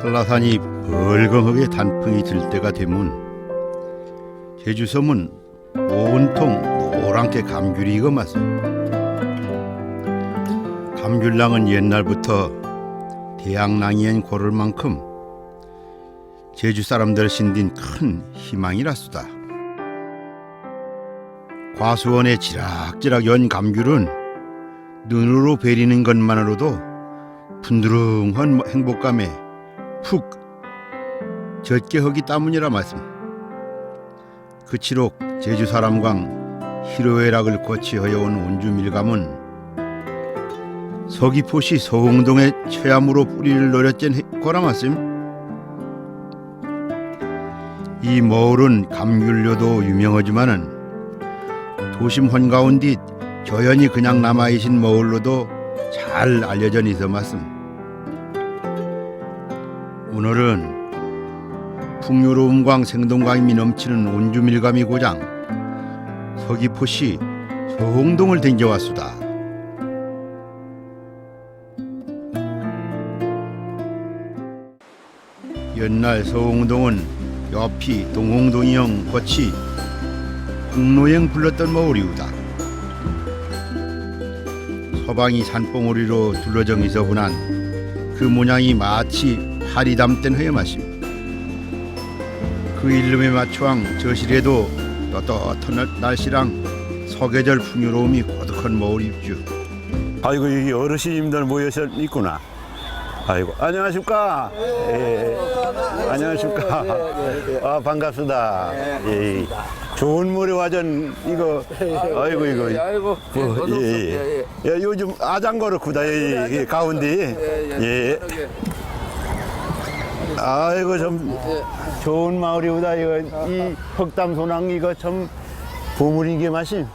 한라산이 벌거하게 단풍이 들 때가 되면 제주섬은 온통 노랗게 감귤이 익어맞어 감귤랑은 옛날부터 대양랑이엔 고를 만큼 제주 사람들 신딘 큰 희망이라수다. 과수원에 지락지락 연 감귤은 눈으로 베리는 것만으로도 분두릉한 행복감에 푹 젖게 허기 때문이라 말씀. 그치록 제주 사람광 희로애락을 거치 허여온 온주 밀감은 서귀포시 서홍동의 최암으로 뿌리를 노렸던 거라 말씀. 이 머울은 감귤료도 유명하지만은 도심 한가운데 저연히 그냥 남아이신 머울로도 잘 알려져 있어 말씀. 오늘은 풍요로움광 생동감이 넘치는 온주밀감이 고장 서귀포시 서홍동을 댕겨왔수다. 옛날 서홍동은 옆이 동홍동이형 거치 홍노행 불렀던 마을이우다. 서방이 산봉우리로 둘러져 미서분한 그 모양이 마치 파리 담된 허여마심. 그 일름에 맞추앙 저실에도 떳떳한 날- 날씨랑 서계절 풍요로움이 고득한 마을 입주. 아이고 여기 어르신님들 모여서 있구나. 아이고 안녕하십니까. 예. 안녕하십니까. 아 반갑습니다. 예. 좋은 물에 와전 이거 아이고 이거 아이고, 예, 뭐, 어서 예, 오세요. 예. 예, 예, 요즘 아장거로 구다 이, 이 가운데 예. 그러게. 아이고 좀 예. 좋은 마을이구나 이거 이 흑담 소낭 이거 참 보물이게 맛이.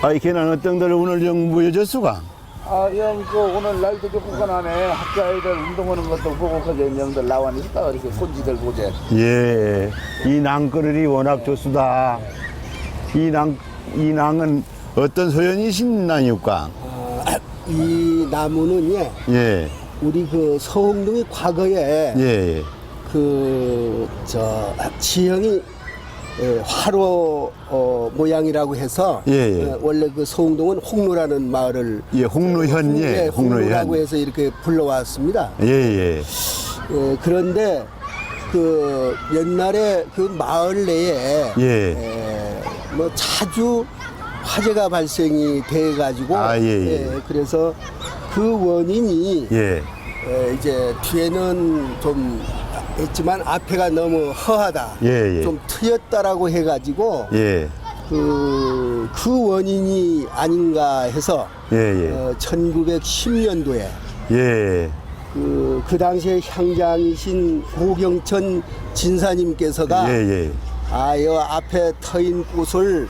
아이 걔는 어떤 들 오늘 좀 모여졌수가. 아, 형, 그 오늘 날도 좋고 가나네. 학교 아이들 운동하는 것도 보고 그저 형들 나와니 있다. 이렇게 손지들 보제. 예, 이 낭거리 워낙 좋수다. 이 낭, 이 낭은 어떤 소연이신 낭이까? 이 나무는 예, 예, 우리 그 서홍동이 과거에 예, 그 저 지형이 예, 화로 어, 모양이라고 해서 예, 예. 어, 원래 그 서홍동은 홍로라는 마을을 예, 홍로현, 예, 홍로라고 홍로현. 해서 이렇게 불러왔습니다. 예, 예, 예, 그런데 그 옛날에 그 마을 내에 예. 에, 뭐 자주 화재가 발생이 돼 가지고 아, 예, 예. 그래서 그 원인이 예, 에, 이제 뒤에는 좀 했지만 앞에가 너무 허하다. 예, 예. 좀 트였다라고 해 가지고 예, 그, 그 원인이 아닌가 해서 예, 예, 어, 1910년도에 예, 그, 그 당시에 향장이신 고경천 진사님께서가 예, 예, 아, 여 앞에 터인 꽃을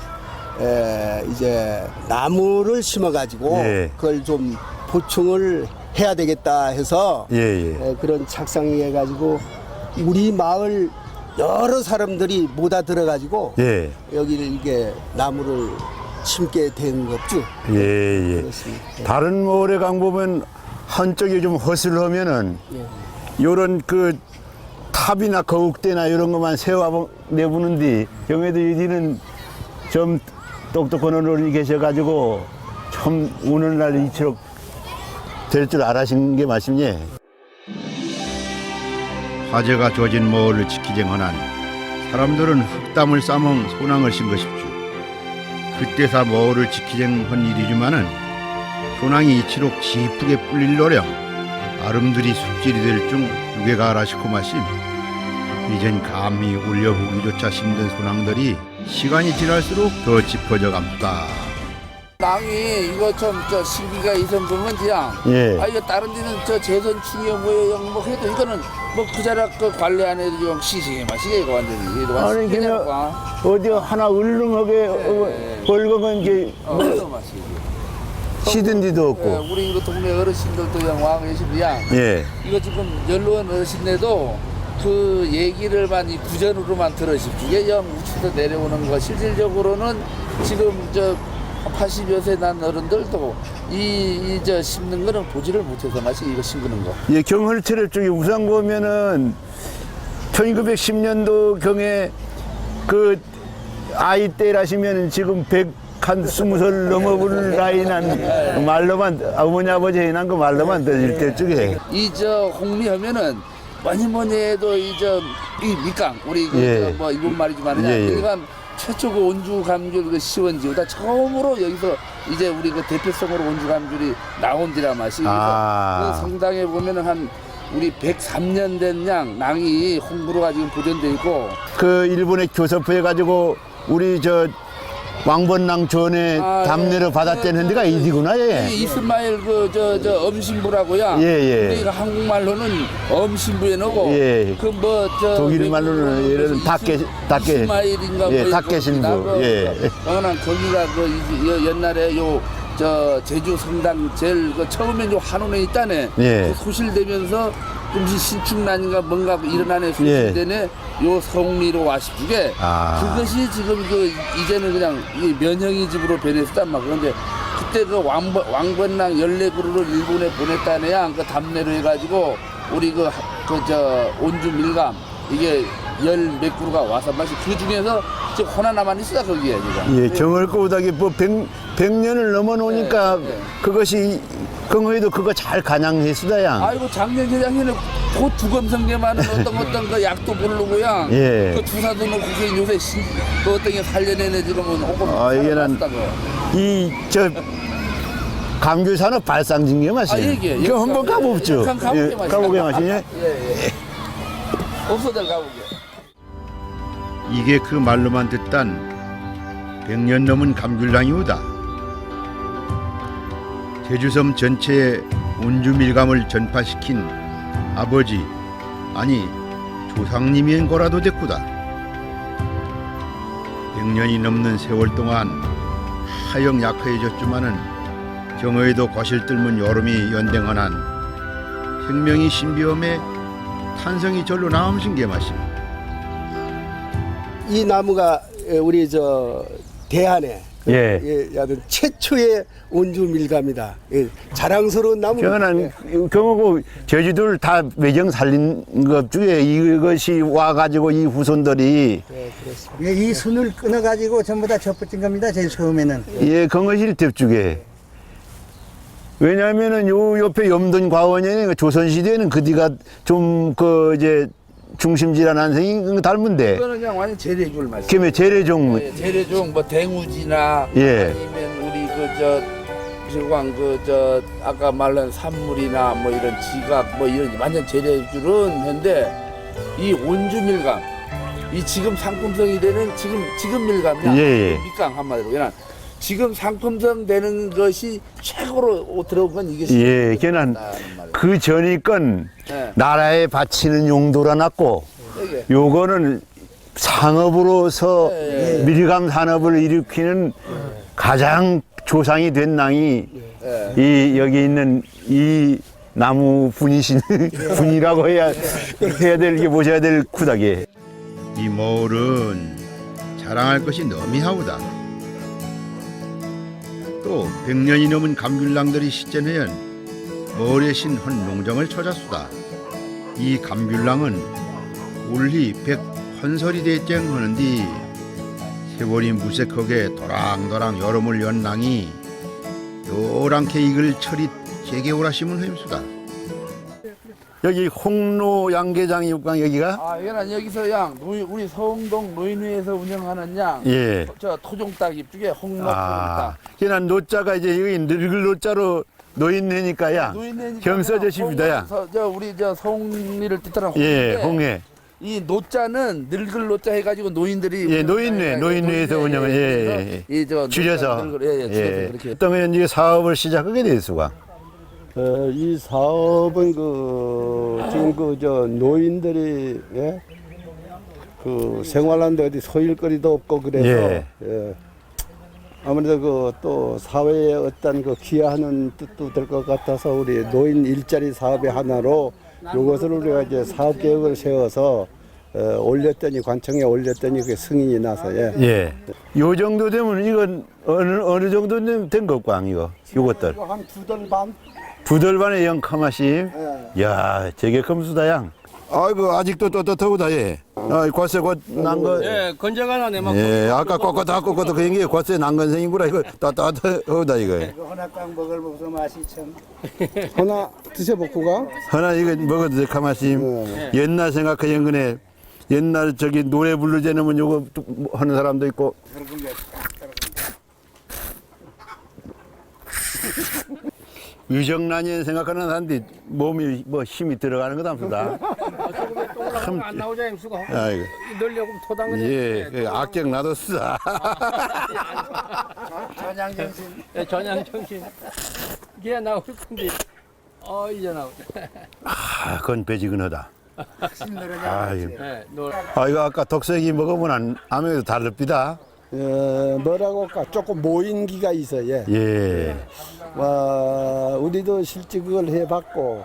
에, 이제 나무를 심어가지고 예. 그걸 좀 보충을 해야 되겠다 해서 예, 예. 에, 그런 작상이 해가지고 우리 마을 여러 사람들이 모다 들어가지고 예, 여기를 이게 나무를 심게 된 것죠. 예, 예. 그렇습니다. 다른 모래 강 보면 한쪽이 좀 허슬하면은 예. 요런 그 탑이나 거욱대나 이런 것만 세워 내부는데 경에도 여기는 좀 똑똑한 어른이 계셔가지고 참 오늘날 이처럼 될 줄 알아신 게 맞습니? 화재가 젖은 마을을 지키쟁하난 사람들은 흑담을 싸먹 소낭을 신 것입주. 그때사 마을을 지키쟁한 일이지만은 소낭이 이치록 지쁘게 뿔릴 노령 아름드리 숙질이 될중 누게가 알아시고 마심. 이젠 감히 올려보기조차 힘든 소낭들이 시간이 지날수록 더 짚어져 갑니다. 낭이 이거 좀 저 시기가 이선 보면 그냥. 예. 아, 이거 다른 데는 저 재선 충이어 뭐여 뭐 해도 이거는 뭐 그 자락 그 관리 안 해도 좀 시시해 마시게 이거 완전히. 이거 아니 완전히 그냥 그냥 어디 하나 을름하게 어, 벌거면 이게 어, 어, 마시게. 시든 예, 없고 우리 이거 동네 어르신들도 그냥 와 계시고 양. 예, 이거 지금 연로한 어르신네도 그 얘기를만 이 구전으로만 들으십시오. 이게 영 우측에서 내려오는 거 실질적으로는 지금 저한 80여 세 난 어른들도 이, 이 저 심는 거는 보지를 못해서 마치 이거 심는 거. 예, 경헐체를 쪽에 우산 보면은 1910년도 경에 그 아이 때라시면 지금 100 한 스무 살 넘어볼 나이 난 말로만 어머니 아버지 해난 거 말로만 들릴 때 쪽에 이 저 홍미 하면은 뭐니 뭐니 해도 이저이 밑강 우리 예. 그뭐 이분 말이지만 예, 예. 그러니까 최초 그 온주 감귤 그 시원지보다 처음으로 여기서 이제 우리 그 대표성으로 온주 감귤이 나온 지라 맛이. 아. 그 성당에 보면은 한 우리 103년 된 양 낭이 홍보로가 지금 보존돼 있고. 그 일본의 교섭해 가지고 우리 저 왕번랑 전에 아, 담내를 예. 받았다는 데가 이디구나 예. 이 이스마일 그 저저 엄신부라고야. 예, 예. 우리가 한국말로는 엄신부에 넣고 예. 그뭐 저 독일 말로는 예를 들면 닭개 닭개 이스마일인가 예, 뭐 닭개 신부. 이거 예. 어난 거기가 그 옛날에 요 저 제주 성당 제일 그 처음에 요 한원에 있다네. 예. 그 소실되면서 좀시 신축난인가 뭔가 일어나네 예. 소실되네. 요 성리로 와시주게 아. 그것이 지금 그 이제는 그냥 이 면형이 집으로 변했단 말 그런데 그때 그 왕, 왕번랑 열네 그루를 일본에 보냈다네야 그 담내로 해가지고 우리 그 그 저 온주 밀감 이게 열 몇 그루가 와서 마시 그 중에서 지금 남아 있어 거기에 지금. 예, 꼬다기 뭐 백, 백년을 넘어 놓으니까 예, 예. 그것이 경의도 그거 잘 간양했으다야. 아이고 작년 곧 주검성계만은 어떤 어떤 그 약도 부르고요. 예. 그 주사도 놓고 그 요새 신, 그 어떤 게 살려내네 지금은 아, 이게는 이저 감귤 산업 발상징계 아, 맛이에요. 얘기해. 이거 한번 가봅죠. 가- 가보게 예, 마시죠. 가보게? 예, 예. 없어들 가보게. 이게 그 말로만 듣단 100년 넘은 감귤랑이오다. 제주섬 전체에 온주 밀감을 전파시킨 아버지 아니 조상님인 거라도 됐구다. 100년이 넘는 세월 동안 하영 약해졌지만은 경어에도 거실 뜰문 여름이 연댕헌한 생명이 신비함에 탄성이 절로 나음신 게맛이. 이 나무가 에, 우리 저 대한에 그, 예. 예, 최초의 온주 밀감이다. 예, 자랑스러운 나무. 경은 예. 경하고 제주도를 다 외정 살린 것 중에 이것이 와가지고 이 후손들이 예, 이 순을 끊어가지고 전부 다 접붙인 겁니다. 제일 처음에는. 예, 건거실 대 왜냐하면은 요 옆에 염돈 과원이 조선 시대에는 그 뒤가 좀 그 이제 중심지라 난생이 닮은데 이거는 그냥 완전 재래줄 맛이. 김에 재래종 예, 재래종 뭐 대무지나 예. 아니면 우리 그저 지광 그저 아까 말한 산물이나 뭐 이런 지각 뭐 이런 완전 재래줄은 현데 이 온주 밀감 이 지금 상품성이 되는 지금 지금 밀감이야 예, 예. 밑강 한마디로 그냥 지금 상품성 되는 것이 최고로 들어온 건 이게 예, 걔는 그 전이 건 예. 나라에 바치는 용도라 놨고 이게 요거는 상업으로서 예, 밀감 산업을 일으키는 가장 조상이 된 낭이 예. 이 여기 있는 이 나무 분이신 분이라고 해야 해야 될게 보셔야 될 쿠닥이 이 마을은 자랑할 것이 너미하우다. 또 100년이 넘은 감귤랑들이 시전하연 마을에 신헌 농장을 찾았수다. 이 감귤랑은 올히 백 헌설이 대쟁 하는디 세월이 무색하게 도랑도랑 여름을 연 낭이 요랑케 이글 철이 제게오라심은 햄수다. 여기 홍로 양계장 육강 여기가 아 이거는 여기서 양 노인- 우리 서흥동 노인회에서 운영하는 양 예. 저 토종닭 입쪽에 홍로 아, 토종닭 걔는 노자가 이제 여기 늙을 노자로 노인네니까야 노인회니까 경서저십니다야. 홍- 저 우리 저 성리를 뜻하는 예, 홍인데 홍해. 이 노자는 늙을 노자 해가지고 노인들이 예, 노인회, 노인회에서 운영을, 예, 예. 이저 줄여서 예, 예, 줄여서 그렇게 어떤 이제 사업을 시작하게 될 수가. 어, 이 사업은 그 지금 그 저 노인들이 예? 그 생활하는데 어디 소일거리도 없고 그래서 예. 예. 아무래도 그 또 사회에 어떤 그 기여하는 뜻도 될 것 같아서 우리 노인 일자리 사업의 하나로 이것을 우리가 이제 사업 계획을 세워서 어, 올렸더니 관청에 올렸더니 그게 승인이 나서 예. 예. 요 정도 되면 이건 어느 어느 정도 된 것 광 이거 요것들 한두달 반. 부들반의 영카마심. 예. 야, 되게 금수다 양. 아이고 아직도 떳떳하고다 예. 아, 과세 곧난 거. 예, 건져가나 내만 예, 아까 꺾었다 꺾었다 그 얘기 과세 난 건생이구나 이거 떳떳하다 이거. 허낙강 먹을 먹어서 맛이 참. 하나 드셔보고 가. 하나 이거 먹어도 돼 카마심. 옛날 생각해 연근에 옛날 저기 노래 부르자면 요거 또 하는 사람도 있고. 유정란이 생각하는 사람들이 몸이 뭐 힘이 들어가는 거다 하면서 참- 안 나오자 임수가? 아이고. 넣으려고 토당은 예, 그 악경 놔뒀어. 전양정신. 예, 전향 정신. 이게 나올 건데. 어 이제 나오네 아, 그건 배지근하다. 예, 놀아 이거 아까 독색이 먹으면 안, 아무래도 다릅니다. 어, 뭐라고 할까 조금 모인기가 있어 예. 예, 와, 우리도 실제 그걸 해봤고,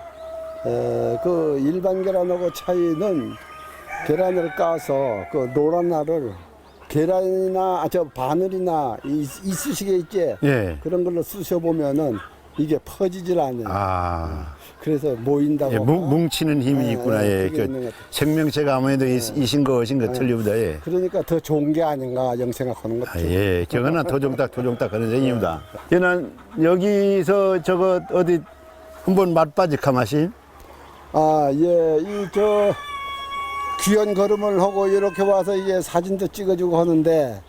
어, 그 일반 계란하고 차이는 계란을 까서 그 노란 날을 계란이나 아, 저 바늘이나 이- 이쑤시개 있지 예. 그런 걸로 쑤셔 보면은 이게 퍼지질 않아요. 아, 그래서 모인다고. 예, 뭉, 뭉치는 힘이 예, 있구나. 예, 예, 그게 있는 그 같아요. 생명체가 아무래도 이, 이신 거, 어신 거 틀리보다. 예. 그러니까 더 좋은 게 아닌가 영 생각하는 것 아, 같아요. 예, 저거는 토종닭, 토종닭 그런 생입니다. 얘는 여기서 저거 어디 한번 맛봐지 카마시? 아, 예, 이 저 귀한 걸음을 하고 이렇게 와서 이게 사진도 찍어주고 하는데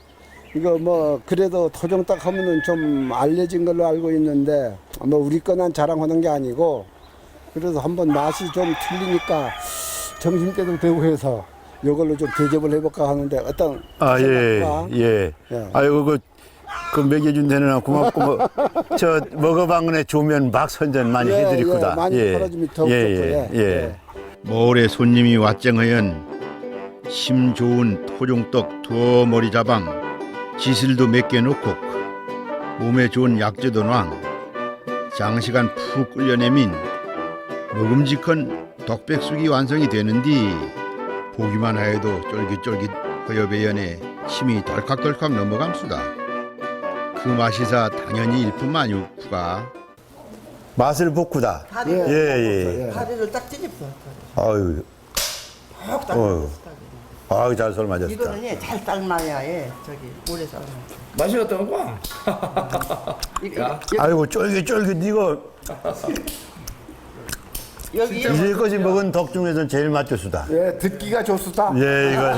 이거 뭐 그래도 토종닭 하면은 좀 알려진 걸로 알고 있는데 뭐 우리 거난 자랑하는 게 아니고 그래서 한번 맛이 좀 틀리니까 점심 때도 되고 해서 이걸로 좀 대접을 해볼까 하는데 어떤 아, 예, 생각과 예. 예. 아이고, 그, 그 먹여준 데는 고맙고, 뭐, 저, 먹어방문에 좋으면 막 선전 많이 예, 해드리구다. 예, 많이 팔아주면 더욱 예, 좋고, 예, 예, 예. 예. 모래 손님이 왓쟁하연 심 좋은 토종떡 두어 머리 자방 지슬도 몇개 놓고 몸에 좋은 약재도 낭 장시간 푹 끓여내민 먹음직한 덕백숙이 완성이 되는디 보기만 하여도 쫄깃쫄깃 허여배연에 침이 덜컥덜컥 넘어감수다 그 맛이사 당연히 일품 아니구가 맛을 볶구다. 다리, 예, 예. 다리를 딱 찢었어. 아유, 푹딱 어휴. 아유, 잘 설맞았다. 이거는 예, 잘 삶아야 예, 저기 오래 삶아. 맛이 어떤 거야? 이거, 아이고, 쫄깃쫄깃 이거 여기 이제까지 먹은 덕 중에서는 제일 맛좋수다. 예, 듣기가 좋수다. 예, 이거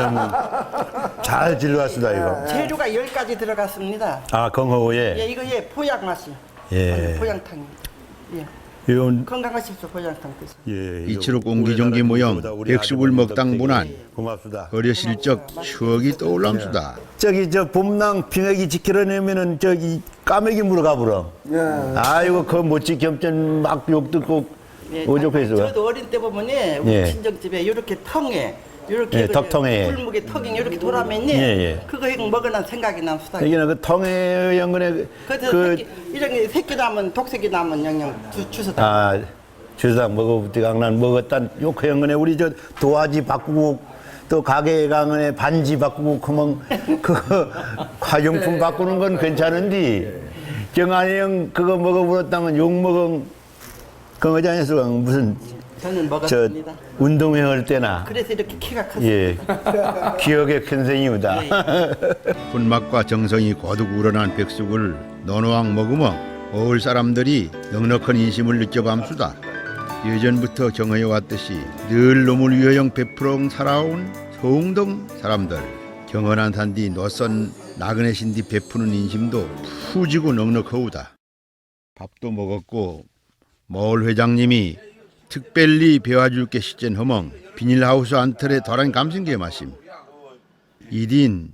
참잘 질러왔수다 이거. 재료가 열 가지 들어갔습니다. 아, 예, 건허우에 이거 예 포약 맛이. 예. 포양탕. 예, 이런 건강하십시오 포양탕 드시. 예, 이치로 옹기종기 모형 백숙을 먹당 문안 고맙수다. 어렸을 적 추억이 떠올람수다. 저기 저 봄낭 빙하기 지키려내면은 저기 까매기 물어가 불어. 아이고 그 못지 겸전 막 욕 듣고 예, 오죽해서. 저도 어린 때 보면 예, 우리 예. 친정집에 이렇게 텅에 이렇게 예, 그 덕통에. 굴무게 턱이 이렇게 돌아면 예, 예, 예. 그거 해 먹으나 생각이 난 수다. 여기는 그 통해 연근에 그래서 그 새끼, 이런 게 새끼 나면 독새끼 나면 영영 주, 주서다. 아, 주상 먹어부터 강난 먹었단 요크 연근에 우리 저 도화지 바꾸고 또 가게 강은에 반지 바꾸고 그만 그 화용품 바꾸는 건 괜찮은데 정한이 형 그거 먹어버렸다면 욕 먹은 그거장에서 무슨 저는 저 먹었습니다. 운동회 할 때나 그래서 이렇게 키가 컸어요. 예 기억의 큰 생이우다. 손맛과 정성이 거듭 우러난 백숙을 너너왕 먹으며 어울 사람들이 넉넉한 인심을 느껴밤수다. 예전부터 경허해 왔듯이 늘 놈을 위하여 베풀어 살아온 소웅동 사람들 경헌한 산디 낯선 나그네 신디 베푸는 인심도 푸지고 넉넉하우다. 밥도 먹었고 마을 회장님이 특별히 배워줄 게 시젠 허멍 비닐하우스 안틀에 덜한 감성게 마심. 이딘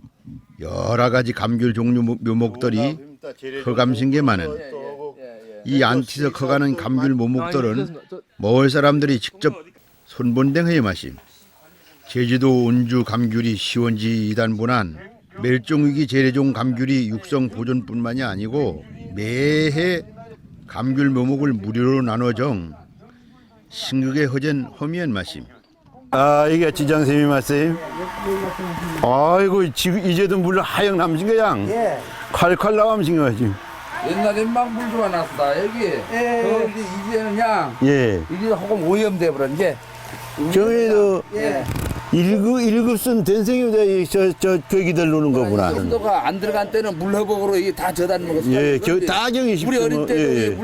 여러 가지 감귤 종류 모- 묘목들이 허감신게 많은. 이 안티서 커가는 감귤 모목들은 마을 사람들이 직접 손본댕해 마심. 제주도 온주 감귤이 시원지 이단분한 멸종위기 재래종 감귤이 육성 보존뿐만이 아니고 매해 감귤 묘목을 무료로 나눠 정 신극의 허전 허미연 마심 아 이게 지장쌤이 말씀. 아이고 지금 이제도 물 하영 남신 거야. 예. 나감신 거야 지금. 옛날엔 막 물 좋아놨다 여기. 예. 그런데 이제는 그냥 예. 이게 조금 오염돼 게. 저희도 예. 일급 일급 쓴 den생이다 저저 저기들 노는 거구나. 정도가 안 들어간 때는 물 허벅으로 이게 다 저단 먹었어. 예, 겨- 다 경이 우리 쉽죠, 어릴 뭐. 때도 예, 예.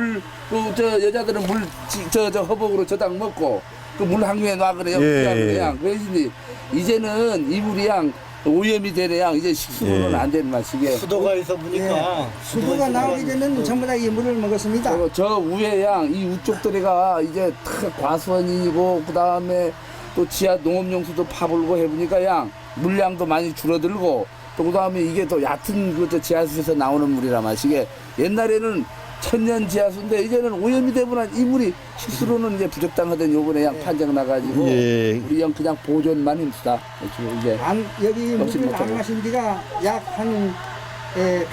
물저 여자들은 물저저 저 허벅으로 저당 먹고 그물한 개에 놔 그래요. 예, 그냥 예. 그냥 그래서 이제 이제는 이 물이 양 오염이 되네 양 이제 식수로는 예. 안 되는 맛이게. 수도가 있어 보니까 수도가 나오기 전에는 전부 다 이 물을 먹었습니다. 저, 저 위에 양 이 우쪽들이가 이제 다 과수원이고 그 다음에 또 지하 농업용수도 파불고 해보니까 양 물량도 많이 줄어들고 또 그 다음에 이게 또 얕은 그저 지하수에서 나오는 물이라 마시게 옛날에는 천년 지하수인데 이제는 오염이 되면 이 물이 실수로는 이제 부적당하던 요번에 양 판정 나가지고 예. 우리 양 그냥 보존만 힘쓰다 지금 이제 안, 여기 물을. 안 마신 지가 약한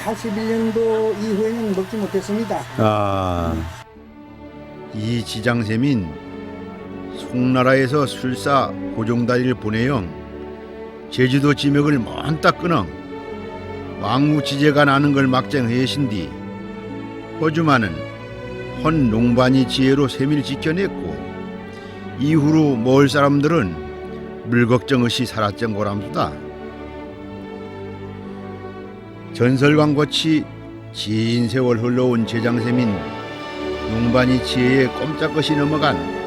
81년도 이후에는 먹지 못했습니다. 아. 이 지장샘인 송나라에서 술사 고종다리를 보내영 제주도 지맥을 먼딱 끊어 왕우지제가 나는 걸 막정해신 뒤 허주마는 헌 농반이 지혜로 세밀 지켜냈고 이후로 먹을 사람들은 물 걱정 없이 살았정 고람수다. 전설광같이 긴 세월 흘러온 제장샘인 농반이 지혜에 꼼짝없이 넘어간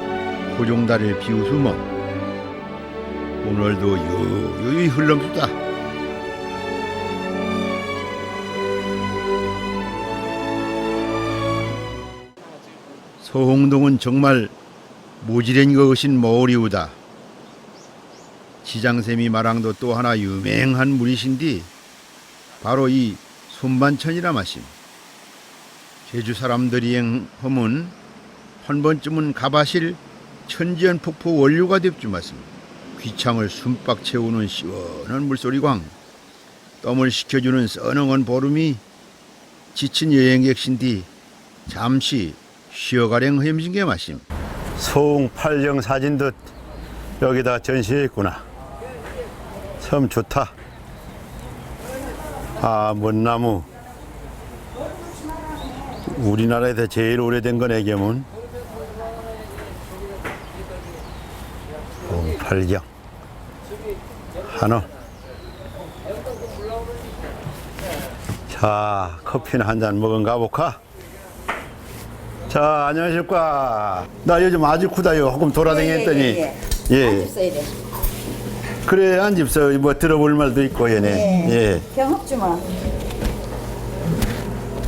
호종다리를 비웃으며 오늘도 유유히 흘러수다. 서홍동은 정말 모지랭이 것인 머리우다. 지장샘이 마랑도 또 하나 유명한 물이신디 바로 이 손반천이라 마심. 제주 사람들이 행험은 한 번쯤은 가바실 천지연 폭포 원료가 됩주마습 귀창을 숨박 채우는 시원한 물소리광 땀을 식혀주는 써능한 보름이 지친 여행객신디 잠시 쉬어가령 햄신게 마심 소웅팔령 사진도 여기다 전시했구나. 참 좋다. 아, 먼나무. 우리나라에서 제일 오래된 건 애견문. 소웅팔경. 한원. 자, 커피는 한 잔 먹은 가 볼까? 자, 안녕하십니까. 나 요즘 아주 크다요. 조금 돌아다녔더니. 예, 예. 앉았어야 돼. 그래, 한 집서 뭐 들어볼 말도 있고, 얘네. 예. 경험 주마.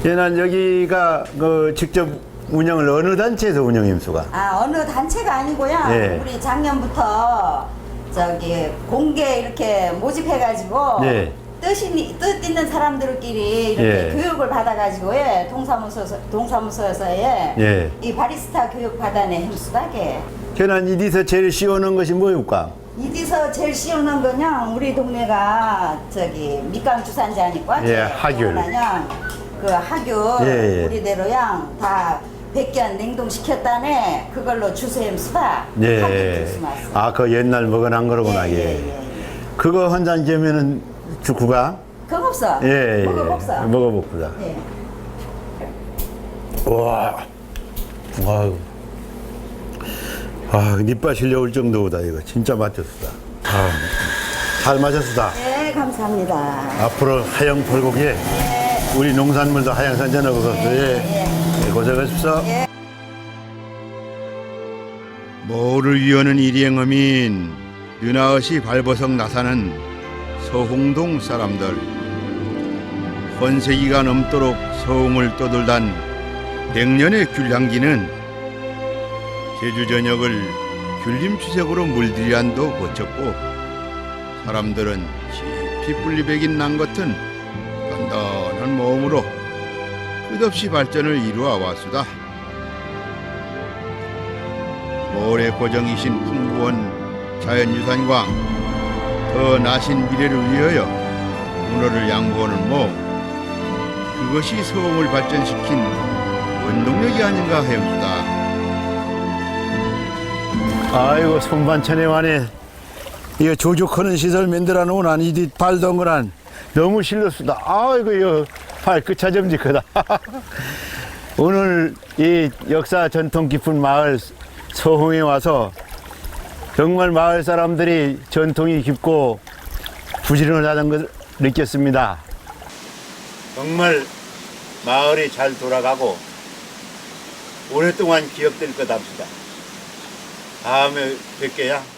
얘는 여기가 그 직접 운영을 어느 단체에서 운영 임수가? 아 어느 단체가 아니고요. 예. 우리 작년부터 저기 공개 이렇게 모집해가지고 예. 뜻이 뜻 있는 사람들끼리 이렇게 예. 교육을 받아가지고 예, 동사무소 동사무소에서의 예. 이 바리스타 교육 받아내 힘수다게. 걔는 이디서 제일 씌우는 것이 뭐일까? 이디서 제일 쉬우는 거냐 우리 동네가 저기 밑강 주산지 아니까 예, 하귤. 그 하귤 예, 예. 우리 대로양 다 백견 냉동시켰다네 그걸로 주세임 수다 예. 아, 그 옛날 먹어난 거로구나, 예, 예. 예, 예. 그거 한잔 재면은 주쿠가? 그거 없어 예, 예. 먹어봅사 먹어봅시다. 예. 와. 아유. 아, 니빠 실려올 정도다, 이거. 진짜 맛졌다. 아, 잘 마셨다. 예 감사합니다 앞으로 하영 펄곡에 우리 농산물도 하양 선전하고 예. 예. 고생하십시오. 뭐를 위하는 일행어민 느나엇이 발버석 나사는 서홍동 사람들 헌세기가 넘도록 서홍을 떠돌단 백년의 귤향기는 제주 전역을 귤림 추색으로 물들이안도 거쳤고 사람들은 깊이 뿔리백인 난 같은 단단한 마음으로 끝없이 발전을 이루어 왔수다. 모래 고정이신 풍부한 자연유산과 더 나신 미래를 위하여 문화를 양보하는 몸 그것이 서움을 발전시킨 원동력이 아닌가 하였다. 아이고 손반찬에 완에 이거 조족하는 시설 만들어 놓은 한 이디 발동그란 너무 실렸습니다. 아이고 이거 발끝 차점지 크다. 오늘 이 역사 전통 깊은 마을 서홍에 와서 정말 마을 사람들이 전통이 깊고 부지런하다는 걸 느꼈습니다. 정말 마을이 잘 돌아가고 오랫동안 기억될 것 합시다. 다음에 뵐게요.